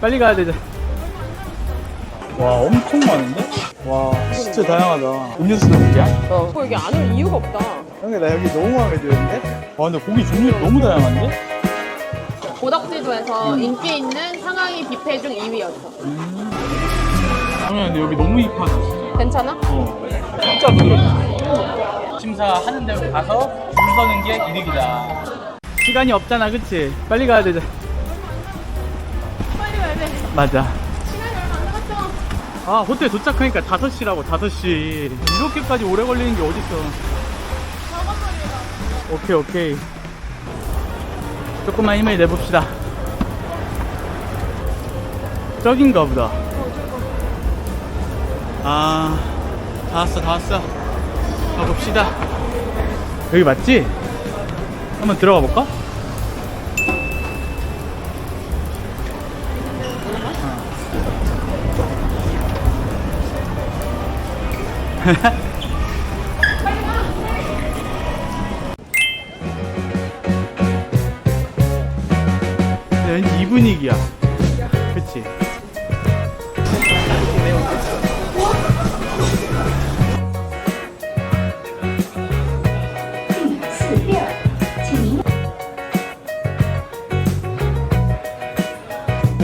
빨리 가야 되죠. 와, 엄청 많은데? 와, 진짜 다양하다. 음료수도 그냥? 어. 여기 안 올 이유가 없다. 형님, 나 여기 너무 마음에 드는데? 와, 근데 고기 종류 너무 다양한데? 고덕지도에서 인기 있는 상하이 뷔페 중 2위였어. 형님, 근데 여기 너무 힙하다, 진짜. 괜찮아? 어. 진짜 부드럽다. 심사하는 데 가서 줄 서는 게 이득이다. 시간이 없잖아, 그치? 빨리 가야 되죠. 맞아. 아, 호텔 도착하니까 5시라고, 5시. 이렇게까지 오래 걸리는 게 어딨어. 오케이, 오케이. 조금만 힘을 내봅시다. 저긴가 보다. 아, 다 왔어, 다 왔어. 가봅시다. 여기 맞지? 한번 들어가 볼까? 이 분위기야. 그치?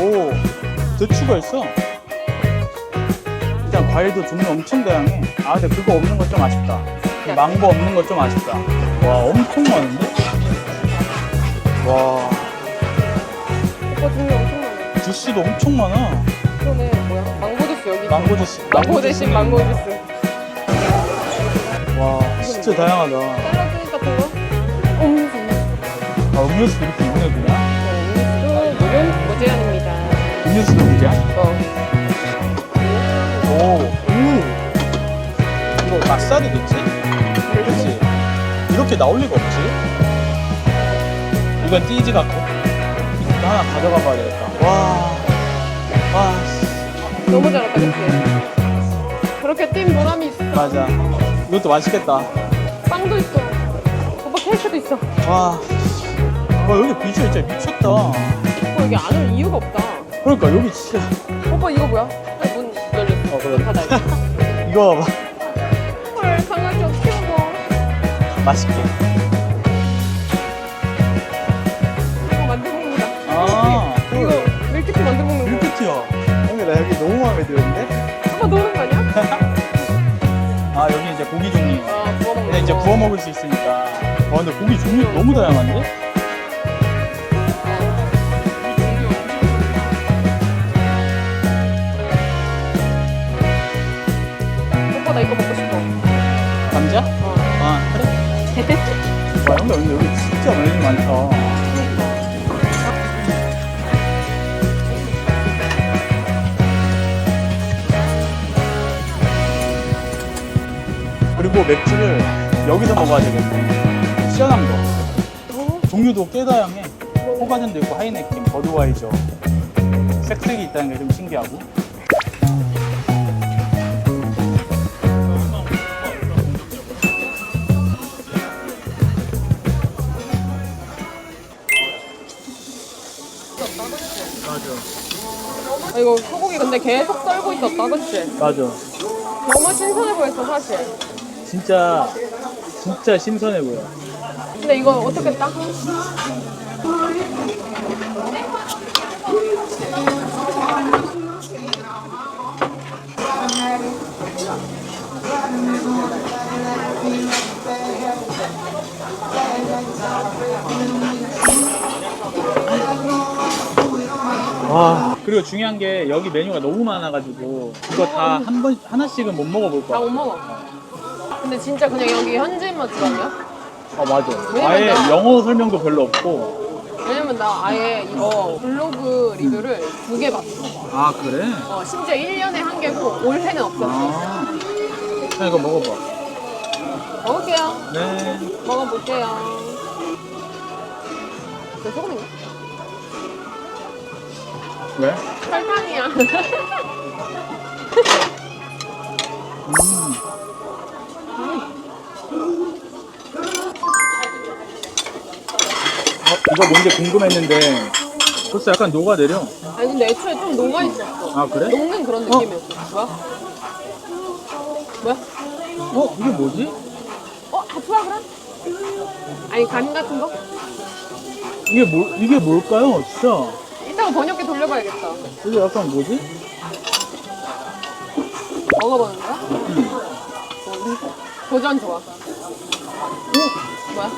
오, 대추가 있어. 과일도 종류 엄청 다양해. 아, 근데 그거 없는 건좀 아쉽다. 그 망고 없는 건좀 아쉽다. 와, 엄청 많은데? 와, 오빠 종류 엄청 많아. 주스도 엄청 많아. 그러네, 뭐야. 망고 주스 여기. 망고 주스. 망고 대신 망고 주스. 와, 진짜 다양하다. 샐러드 같은 거? 음료수. 아, 음료수도 이렇게 있네구나. 네, 음료수 무료 무제한입니다. 음료수도 그냥? 어. 맛살이겠지? 그치? 이렇게 나올 리가 없지? 이건 띠지 같고. 이거 하나 가져가 봐야 되겠다. 와, 와, 씨. 너무 잘했다, 그치? 그렇게 뛴 보람이 있어. 맞아. 이것도 맛있겠다. 빵도 있어. 오빠 케이크도 있어. 와, 와 여기 비주얼 진짜 미쳤다. 오빠 여기 안 올 이유가 없다. 그러니까 여기 진짜. 오빠 이거 뭐야? 아, 문 열렸어. 어, 그래. 닫아. 이거 봐. 헐, 맛있게. 이거 만들어 먹는다. 아, 이거 밀크티 만들어 먹는 거. 밀크티야. 형님 나 여기 너무 마음에 드는데? 오빠 노는 거 아니야? 아 여기 이제 고기 종류. 아, 구워 먹는 근데 이제 거. 구워 먹을 수 있으니까. 와 근데 고기 종류 너무 다양한데? 오빠 나 이거 먹고 와 형님 근데 여기 진짜 메뉴 많다. 그리고 맥주를 여기서 먹어야 되겠네. 시원한 거. 종류도 꽤 다양해. 호가전도 있고 하이네켄, 버드와이저. 색색이 있다는 게 좀 신기하고. 아. 아, 이거 소고기 근데 계속 썰고 있었다, 그치? 맞아. 너무 신선해 보였어, 사실. 진짜 진짜 신선해 보여. 근데 이거 어떻게 따? 와 그리고 중요한 게 여기 메뉴가 너무 많아가지고 이거 다 한 번 하나씩은 못 먹어볼 다 거야. 못 먹어. 근데 진짜 그냥 여기 현지인 맛집 아니야? 어 맞아. 왜냐면 아예 나- 영어 설명도 별로 없고. 왜냐면 나 아예 이거 블로그 리뷰를 두 개 봤어. 아 그래? 어, 심지어 1년에 한 개고 올해는 없었어. 아. 자 이거 먹어봐. 먹을게요. 네. 먹어볼게요. 내 소금인가? 왜? 설탕이야. 음. 어, 이거 뭔지 궁금했는데 벌써 약간 녹아내려. 아니 근데 애초에 좀 녹아 있었어. 아 그래? 녹는 그런 어? 느낌이었어. 뭐야? 뭐야? 어 이게 뭐지? 어? 하프라 그래? 아니 간 같은 거? 이게 뭘 이게 뭘까요? 진짜 이따가 번역기 돌려봐야겠다. 이게 약간 뭐지? 먹어보는 거야? 음. 도전 좋아. 뭐야?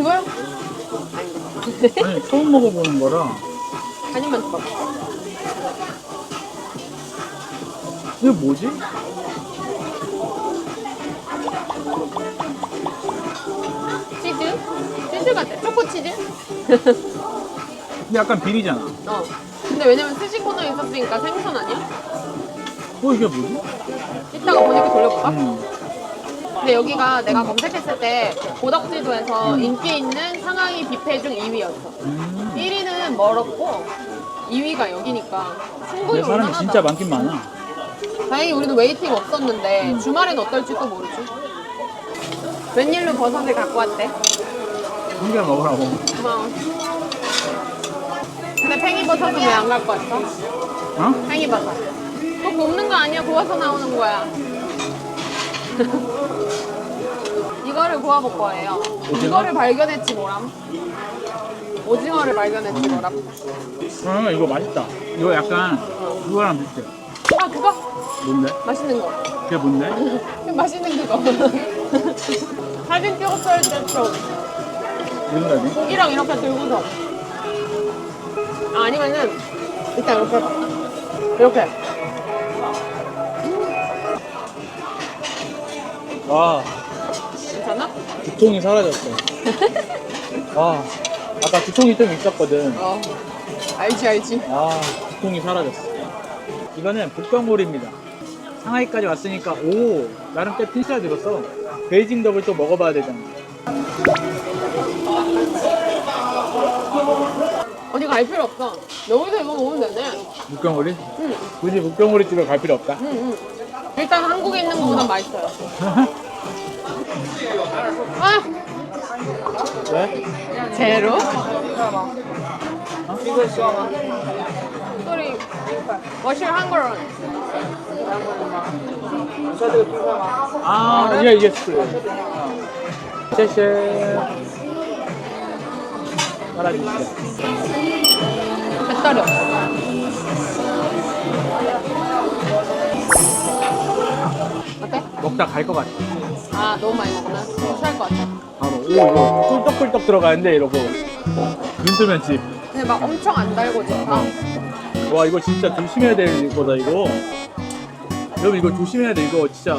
그거요? 아닌데. 아니 처음 먹어보는 거라 한 입만 줘봐. 이게 뭐지? 치즈? 치즈 같아. 초코 치즈? 이게 약간 비리잖아. 어. 근데 왜냐면 스시 코너에 있었으니까 생선 아니야? 어 이게 뭐지? 이따가 번역기 돌려볼까? 음. 근데 여기가 내가 검색했을 때 고덕지도에서 인기 있는 상하이 뷔페 중 2위였어. 음. 1위는 멀었고 2위가 여기니까 충분히 근데 사람이 올만하다. 진짜 많긴 많아. 다행히 우리는 웨이팅 없었는데 주말엔 어떨지도 모르지. 웬일로 버섯을 갖고 왔대? 한 개 먹으라고. 고마워. 근데 팽이버섯은 왜 안 갖고 왔어? 어? 팽이버섯. 그거 굽는 거 아니야? 구워서 나오는 거야. 이거를 구워볼 거예요. 오징어? 이거를 발견했지 뭐람? 오징어를 발견했지 뭐람? 아 이거 맛있다. 이거 약간 그거랑 비슷해. 아 그거? 뭔데? 맛있는 거. 그게 뭔데? 맛있는 그거. 사진 찍었어야 됐어. 무슨 말이지? 고기랑 이렇게 들고서. 아, 아니면은, 일단 이렇게 해봐. 이렇게. 와 괜찮아? 두통이 사라졌어. 와 아까 두통이 좀 있었거든. 어. 알지, 알지. 아 두통이 사라졌어. 이거는 북경오리입니다. 상하이까지 왔으니까 오 나름 꽤 틴스가 들었어. 베이징 덕을 또 먹어봐야 되잖아. 갈 필요 없어. 여기서 이거 먹으면 되네. 북경오리? 응, 굳이 북경오리 집에 갈 필요 없다. 응, 응. 일단 한국에 있는 거보다 맛있어요. 아! 왜? 제로? 소리. What's your hunger? 아, 예, 예, 스. 쉐쉐. 말아주시죠. 배터리 없어. 어때? 먹다 갈 것 같아. 아, 너무 많이 먹나? 취할 것 같아. 바로, 오, 이거 꿀떡꿀떡 들어가는데, 이러고. 눈 뜨면 집. 근데 막 엄청 안 달고 좋다. 와, 이거 진짜 조심해야 될 거다, 이거. 여러분, 이거 조심해야 돼, 이거 진짜.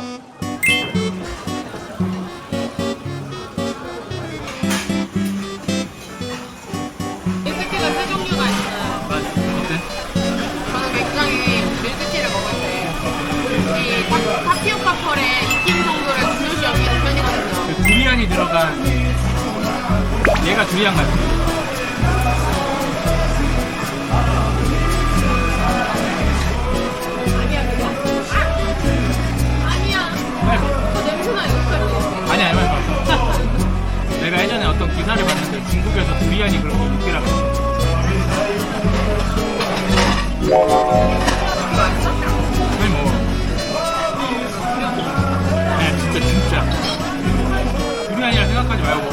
들어간, 얘가 두리안 같아. 아니. 내가 예전에 어떤 기사를 봤는데 중국에서 두리안이 그렇게 인기라고. 생각하지 말고.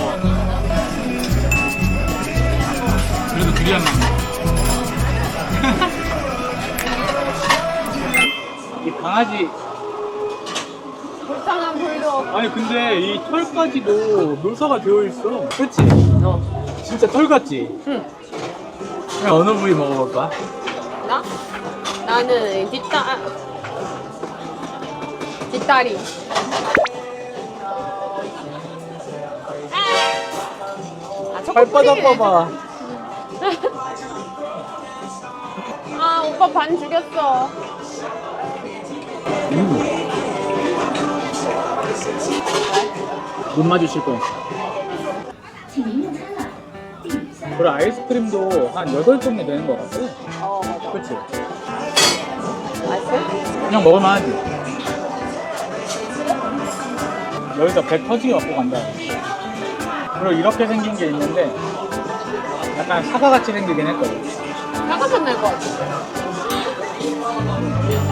그래도 두리안 맛. 이 강아지 불쌍한 불도. 아니 근데 이 털까지도 묘사가 되어 있어. 그렇지? 어. 진짜 털 같지? 응. 그냥 어느 부위 먹어볼까? 나? 나는 뒷다 뒷다리. 발바닥. 봐봐. 아 오빠 반 죽였어. 음. 못 맞으실 뻔했어. 그리고 아이스크림도 한 8종류 되는 것 같아. 어 맞아. 그치? 맛있어? 그냥 먹을만 하지. 여기서 배 터지게 갖고 간다. 그리고 이렇게 생긴 게 있는데 약간 사과같이 생기긴 했거든. 사과맛 날것 같아.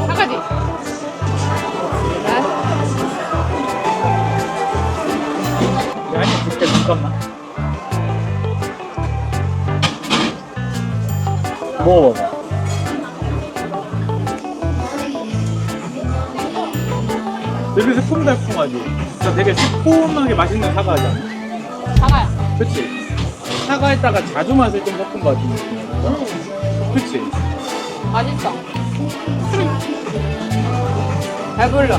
사과지? 네? 아니, 그때 잠깐만. 뭐. 되게 새콤달콤하지? 진짜 되게 새콤하게 맛있는 사과잖아. 사과야. 그치? 사과에다가 자주 맛을 좀 섞은 것 같은 느낌. 음, 그치? 맛있어. 배불러.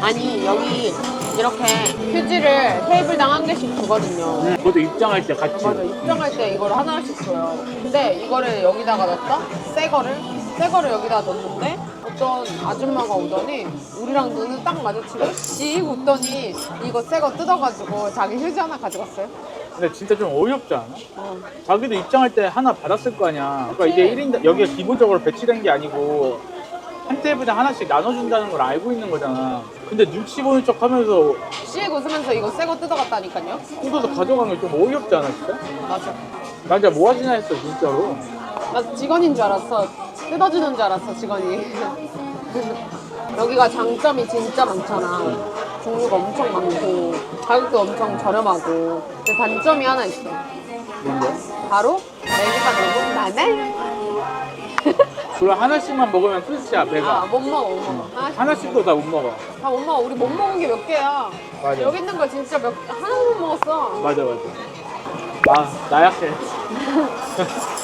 아니, 여기 이렇게 휴지를 테이블당 한 개씩 주거든요. 그것도 입장할 때 같이. 맞아, 입장할 때 이거를 하나씩 줘요. 근데 이거를 여기다가 넣었다? 새 거를? 새 거를 여기다 넣었는데 어떤 아줌마가 오더니 우리랑 눈을 딱 마주치고 씩 웃더니 이거 새 거 뜯어가지고 자기 휴지 하나 가져갔어요. 근데 진짜 좀 어이없지 않아? 어. 자기도 입장할 때 하나 받았을 거 아니야. 그러니까. 이게 1인 여기가 기본적으로 배치된 게 아니고 한 테이블에 하나씩 나눠준다는 걸 알고 있는 거잖아. 근데 눈치 보는 척 하면서 씩 웃으면서 이거 새 거 뜯어갔다니까요. 뜯어서 가져가는 게 좀 어이없지 않아, 진짜? 맞아. 나 진짜 뭐 하시나 했어, 진짜로. 나 직원인 줄 알았어. 뜯어주는 줄 알았어, 직원이. 여기가 장점이 진짜 많잖아. 종류가 엄청 많고, 가격도 엄청 저렴하고. 근데 단점이 하나 있어. 뭔데? 바로 메뉴가 너무 많아요. 그걸 하나씩만 먹으면 끝이야, 아, 배가. 못 먹어, 못 먹어. 하나씩 하나씩도 다 못 먹어. 다 못 먹어. 우리 못 먹은 게 몇 개야. 맞아. 여기 있는 거 진짜 몇, 하나도 못 먹었어. 맞아, 맞아. 나, 나약해.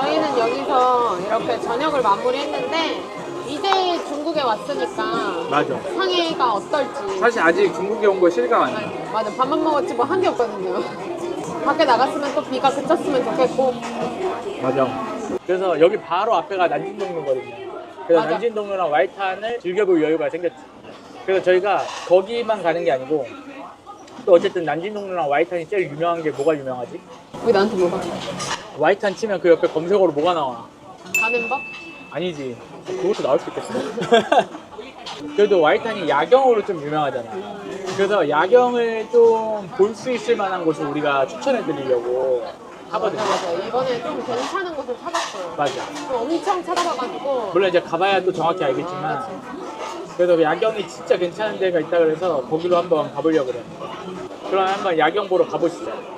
저희는 여기서 이렇게 저녁을 마무리했는데, 이제 중국에 왔으니까 맞아. 상해가 어떨지. 사실 아직 중국에 온 거 실감 안 나. 맞아 밥만 먹었지 뭐 한 게 없거든요 밖에 나갔으면 또 비가 그쳤으면 좋겠고 맞아. 그래서 여기 바로 앞에가 난진동로거든요. 그래서 맞아. 난진동로랑 와이탄을 즐겨볼 여유가 생겼지. 그래서 저희가 거기만 가는 게 아니고 또 어쨌든 난진동로랑 와이탄이 제일 유명한 게 뭐가 유명하지? 왜 나한테 뭐가 와이탄 치면 그 옆에 검색어로 뭐가 나와? 가는 법? 아니지. 그것도 나올 수 있겠어. 그래도 와이탄이 야경으로 좀 유명하잖아. 그래서 야경을 좀 볼 수 있을 만한 곳을 우리가 추천해 드리려고 하거든요. 맞아 이번에 좀 괜찮은 곳을 찾았어요 맞아. 또 엄청 찾아봐가지고 물론 이제 가봐야 또 정확히 알겠지만 아, 그래도 야경이 진짜 괜찮은 데가 있다 그래서 거기로 한번 가보려고 그래. 그럼 한번 야경 보러 가보시죠.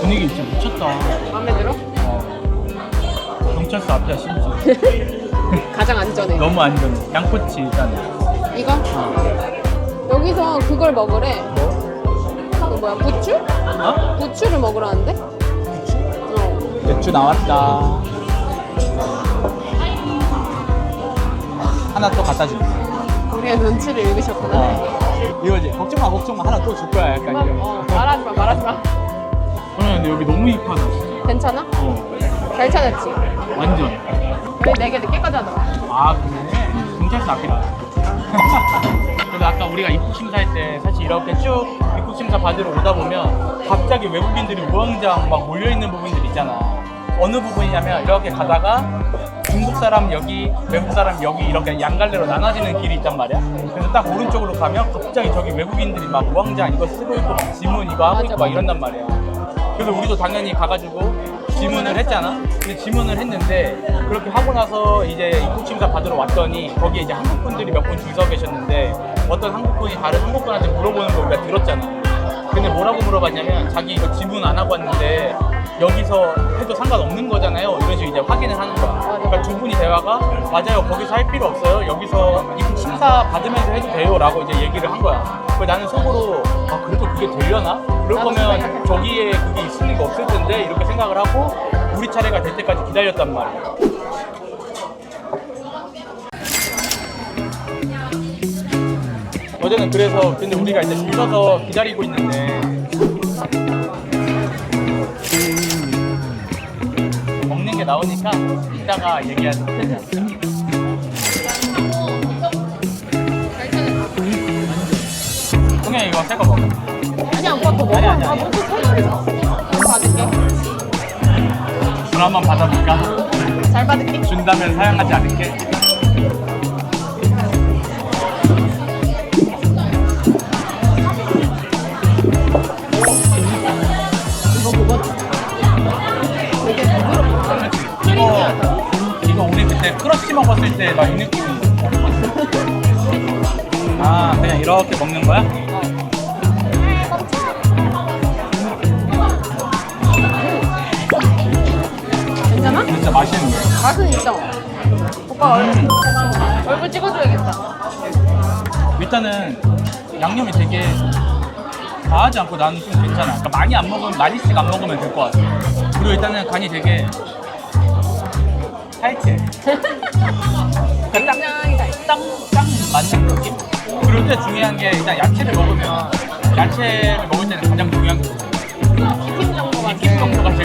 분위기 진짜 미쳤다. 마음에 들어? 경찰서 앞이야 심지어. 가장 안전해 너무 안전해. 양꼬치 일단. 이거? 여기서 그걸 먹으래 그 뭐야 부추? 어? 부추를 먹으라는데? 어 맥주 나왔다. 하나 또 갖다 줄게. 우리의 눈치를 읽으셨구나 어. 이거지. 걱정 마, 걱정 마. 하나 또 줄 거야. 약간 이런. 어, 말하지 마 말하지 마 근데 여기 너무 힙하다. 진짜. 괜찮아? 어. 잘 찾았지? 완전. 왜 4개 늦게까지 하더라 아, 그래? 경찰서 앞이라. 그래서 아까 우리가 입국 심사할 때 사실 이렇게 쭉 입국 심사 받으러 오다 보면 갑자기 외국인들이 우왕좌왕 막 몰려 있는 부분들이 있잖아. 어느 부분이냐면 이렇게 가다가 중국 사람 여기, 외국 사람 여기 이렇게 양갈래로 나눠지는 길이 있단 말이야. 그래서 딱 오른쪽으로 가면 갑자기 저기 외국인들이 막 우왕좌왕 이거 쓰고 있고 막 지문 이거 하고 있고 막. 이런단 말이야. 그래서 우리도 당연히 가가지고 질문을 했잖아. 근데 질문을 했는데 그렇게 하고 나서 이제 입국 심사 받으러 왔더니 거기에 이제 한국 분들이 몇 분 줄 서 계셨는데 어떤 한국 분이 다른 한국 분한테 물어보는 걸 우리가 들었잖아. 근데 뭐라고 물어봤냐면 자기 이거 질문 안 하고 왔는데 여기서 해도 상관없는 거잖아요. 이런 식으로 이제 확인을 하는 거야. 그러니까 두 분이 대화가 맞아요. 거기서 할 필요 없어요. 여기서 입국 심사 받으면서 해도 돼요라고 이제 얘기를 한 거야. 그래서 나는 속으로 아 그래도 그게 되려나? 그럴 거면. 저기에 그게 있을 리가 없을 텐데 이렇게 생각을 하고 우리 차례가 될 때까지 기다렸단 말이야. 어제는 그래서 근데 우리가 이제 줄 서서 기다리고 있는데 먹는 게 나오니까 이따가 얘기하도록 하자. 동현 이거 새거 먹어. 아니야 오빠 더 먹어. 아니, 아니, 아 아니. 먹고 터널이잖아. 잘 받을게. 줄 한번 받아볼까? 잘 받을게. 준다면 사양하지 않을게. 이거. 되게 부드럽다. 이거 이거 우리 그때 크러쉬 먹었을 때 막 이 느낌이. 아 그냥 이렇게 먹는 거야? 진짜 맛있는데. 맛은 있어. 오빠 얼굴, 얼굴 찍어줘야겠다. 일단은 양념이 되게 과하지 않고 나는 좀 괜찮아. 그러니까 많이 안 먹으면 많이씩 안 먹으면 될 것 같아. 그리고 일단은 간이 되게 살짝 굉장히 잘. 딱딱 맞는 느낌. 또 중요한 게 일단 야채를 먹으면 야채를 먹을 때는 가장 중요한 게 익힘 정도가 익힘 제일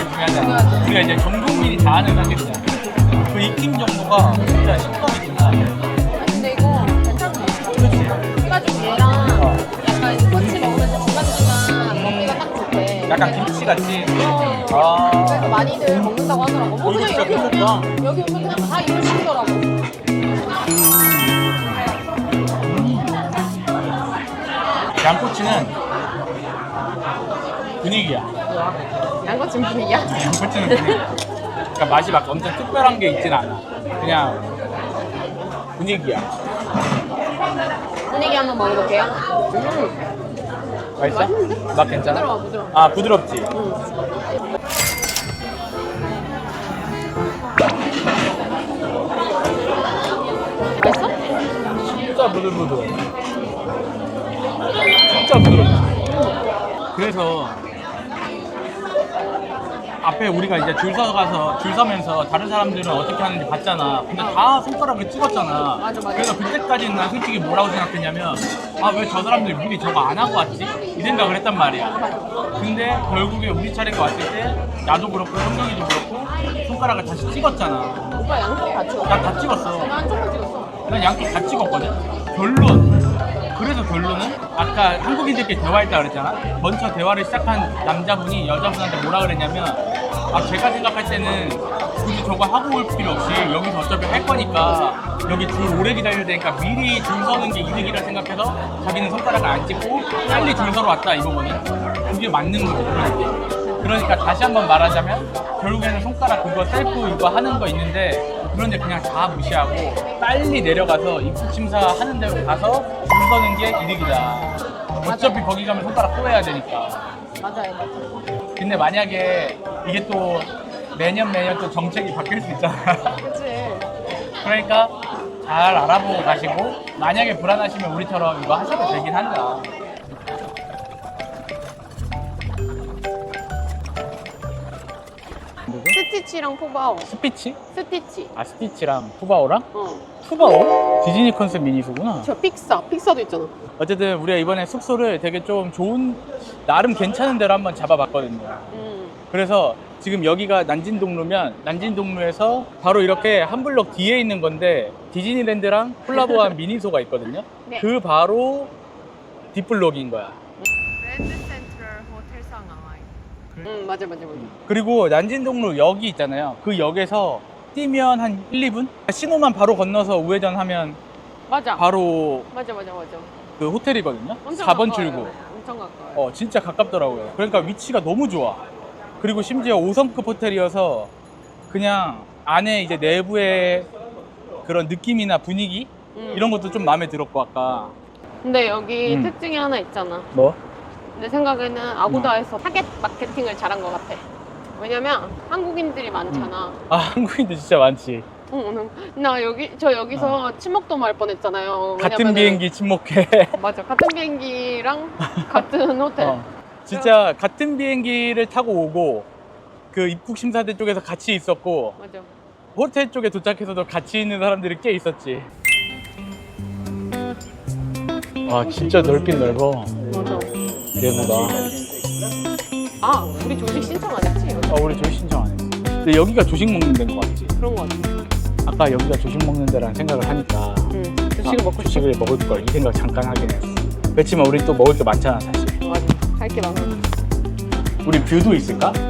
중요하잖아. 중요하지. 우리가 이제 전 국민이 다 아는 사실이잖아. 그 익힘 정도가 진짜 식감이 좋다. 근데 이거 괜찮네. 그렇지. 해가지고 얘랑 약간 꼬치 먹으면서 중간중간 먹기가 딱 좋대. 약간 김치 같이. 어. 아. 그래서 많이들 먹는다고 하더라고. 뭐 어, 이거 그냥 진짜 여기 괜찮다. 오면 여기 오면 그냥 다 이걸 시키더라고. 양꼬치는 분위기야. 양꼬치 분위기야? 양꼬치는 분위기. 그러니까 맛이 막 엄청 특별한 게 있진 않아. 그냥 분위기야. 분위기 한번 먹어볼게요. 음, 맛있어? 맛있는데? 맛 괜찮아? 부드러워, 부드러워. 아 부드럽지. 음. 맛있어? 진짜 부들부들. 진짜 부드럽지. 그래서 앞에 우리가 이제 줄 서서 가서 줄 서면서 다른 사람들은 어떻게 하는지 봤잖아. 근데 다 손가락을 찍었잖아. 맞아, 맞아. 그래서 그때까지는 난 솔직히 뭐라고 생각했냐면 아 왜 저 사람들이 미리 저거 안 하고 왔지? 이 생각을 했단 말이야. 근데 결국에 우리 차례가 왔을 때 나도 그렇고 성경이도 그렇고 손가락을 다시 찍었잖아. 오빠 양쪽 다 찍었어. 나다 찍었어. 나 한쪽만 찍었어. 난 양쪽 다 찍었거든. 결론. 그래서 결론은 아까 한국인들끼리 대화했다 그랬잖아. 먼저 대화를 시작한 남자분이 여자분한테 뭐라 그랬냐면 아 제가 생각할 때는 굳이 저거 하고 올 필요 없이 여기서 어차피 할 거니까 여기 줄 오래 기다려야 되니까 미리 줄 서는 게 이득이라 생각해서 자기는 손가락을 안 찍고 빨리 줄 서러 왔다 이거거든. 그게 맞는 거지. 그러니까. 그러니까 다시 한번 말하자면 결국에는 손가락 그거 셀프 이거 하는 거 있는데 그런데 그냥 다 무시하고 빨리 내려가서 입국 심사 하는 데로 가서 줄 서는 게 이득이다. 어차피 거기 가면 손가락 또 해야 되니까. 맞아요, 맞아요. 근데 만약에 이게 또 매년 매년 또 정책이 바뀔 수 있잖아. 그치? 그러니까 잘 알아보고 가시고 만약에 불안하시면 우리처럼 이거 하셔도 되긴 한다. 스티치랑 포바오. 스피치? 스티치. 아 스티치랑 푸바오랑? 어. 푸바오? 디즈니 컨셉 미니소구나. 저 픽사. 픽사도 있잖아. 어쨌든 우리가 이번에 숙소를 되게 좀 좋은 나름 괜찮은 데로 한번 잡아봤거든요. 음. 그래서 지금 여기가 난진동로면 난진동로에서 바로 이렇게 한 블록 뒤에 있는 건데 디즈니랜드랑 콜라보한 미니소가 있거든요. 네. 그 바로 뒷블록인 거야. 랜드 센트럴 호텔 상하이. 음, 맞아, 맞아, 맞아. 그리고 난진동로 역이 있잖아요. 그 역에서 뛰면 한 1, 2분? 신호만 바로 건너서 우회전 하면 맞아. 바로 맞아, 맞아, 맞아. 그 호텔이거든요. 엄청 4번 가까워요. 출구. 엄청 가까워요. 어, 진짜 가깝더라고요. 그러니까 위치가 너무 좋아. 그리고 심지어 5성급 호텔이어서 그냥 안에 이제 내부의 그런 느낌이나 분위기 음. 이런 것도 좀 마음에 들었고 아까 근데 여기 음. 특징이 하나 있잖아. 뭐? 내 생각에는 아고다에서 타겟 마케팅을 잘한 것 같아. 왜냐면 한국인들이 많잖아. 아 한국인도 진짜 많지. 응, 응. 나 여기 저 여기서 침묵도 말 뻔했잖아요. 같은 왜냐면은- 비행기 침묵해. 맞아. 같은 비행기랑 같은 호텔. 어. 진짜 같은 비행기를 타고 오고 그 입국 심사대 쪽에서 같이 있었고 맞아. 호텔 쪽에 도착해서도 같이 있는 사람들이 꽤 있었지. 아 진짜 넓긴 넓어 맞아. 내부가 아, 우리 조식 신청 안했 우리 조식 신청 안 했어 근데 여기가 조식 먹는 데인 것 같지? 그런 거 같아. 아까 여기가 조식 먹는 데라는 생각을 하니까 응. 조식을 아, 먹고 싶어. 조식을 먹을 걸 이 생각 잠깐 하긴 했어 그렇지만 우리 또 먹을 게 많잖아 사실 맞아. 할게 많아. 우리 뷰도 있을까? 뷰,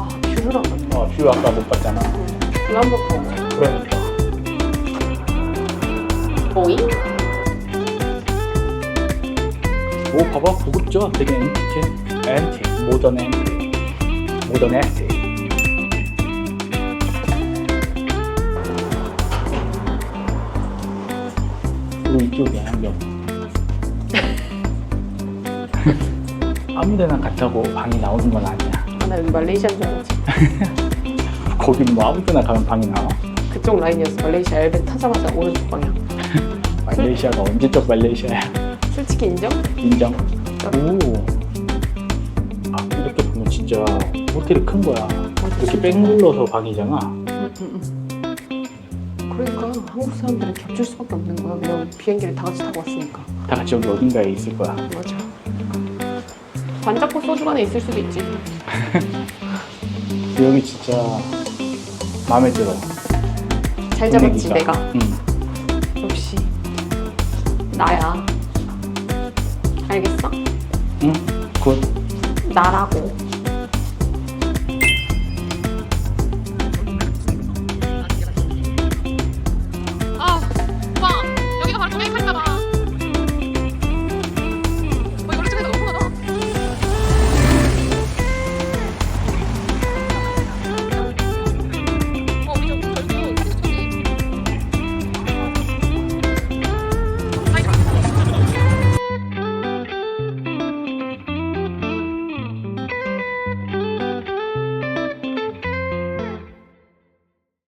아, 뷰를 안 봤네. 어 뷰 아까 못 봤잖아 뷰 한번 보자. 그러니까 보잉? 오 봐봐 고급져 되게 앤틱해 앤틱 모던 앤틱 모던 앤틱 이쪽이야 한경 아무데나 갔다고 방이 나오는 건 아니야 아, 나 여기 말레이시아인 줄 알았지. 거긴 뭐 아무데나 가면 방이 나와 그쪽 라인이었어. 말레이시아 엘베 타자마자 오른쪽 방향. 말레이시아가 언제적 말레이시아야 솔직히 인정? 인정 오. 아 이렇게 보면 진짜 호텔이 큰 거야 이렇게 뺑 눌러서 방이잖아 응, 응, 응. 한국 사람들은 겹칠 수밖에 없는 거야. 그냥 비행기를 다 같이 타고 왔으니까. 다 같이 여기 어딘가에 있을 거야 맞아. 반짝고 소주관에 있을 수도 있지. 여기 진짜 마음에 들어. 잘 잡았지 분위기가. 내가. 응. 역시 나야. 알겠어? 응. 굿. 나라고.